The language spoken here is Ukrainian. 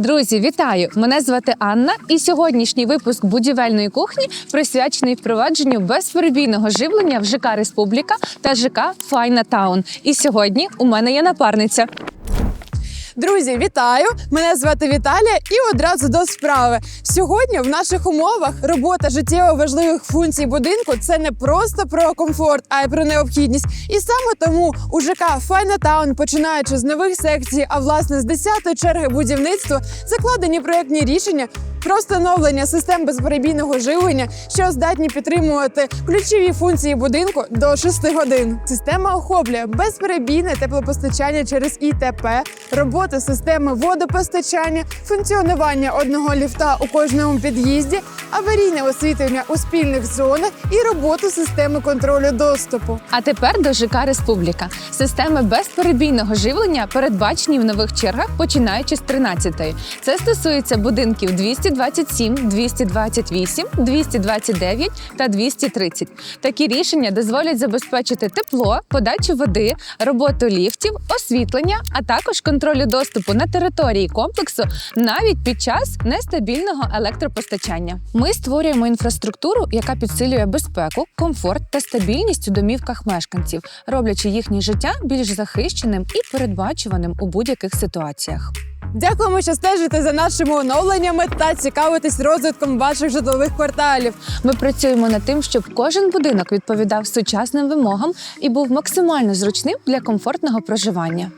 Друзі, вітаю! Мене звати Анна, і сьогоднішній випуск будівельної кухні присвячений впровадженню безперебійного живлення в ЖК Республіка та ЖК Файна Таун. І сьогодні у мене є напарниця. Друзі, вітаю! Мене звати Віталія і одразу до справи. Сьогодні в наших умовах робота життєво важливих функцій будинку це не просто про комфорт, а й про необхідність. І саме тому у ЖК Файна Таун, починаючи з нових секцій, а власне з 10-ї черги будівництва, закладені проектні рішення. Про встановлення систем безперебійного живлення, що здатні підтримувати ключові функції будинку до 6 годин. Система охоплює безперебійне теплопостачання через ІТП, роботу системи водопостачання, функціонування одного ліфта у кожному під'їзді, аварійне освітлення у спільних зонах і роботу системи контролю доступу. А тепер до ЖК Республіка. Системи безперебійного живлення передбачені в нових чергах, починаючи з 13-ї. Це стосується будинків 227, 228, 229 та 230. Такі рішення дозволять забезпечити тепло, подачу води, роботу ліфтів, освітлення, а також контролю доступу на території комплексу навіть під час нестабільного електропостачання. Ми створюємо інфраструктуру, яка підсилює безпеку, комфорт та стабільність у домівках мешканців, роблячи їхнє життя більш захищеним і передбачуваним у будь-яких ситуаціях. Дякуємо, що стежите за нашими оновленнями та цікавитесь розвитком ваших житлових кварталів. Ми працюємо над тим, щоб кожен будинок відповідав сучасним вимогам і був максимально зручним для комфортного проживання.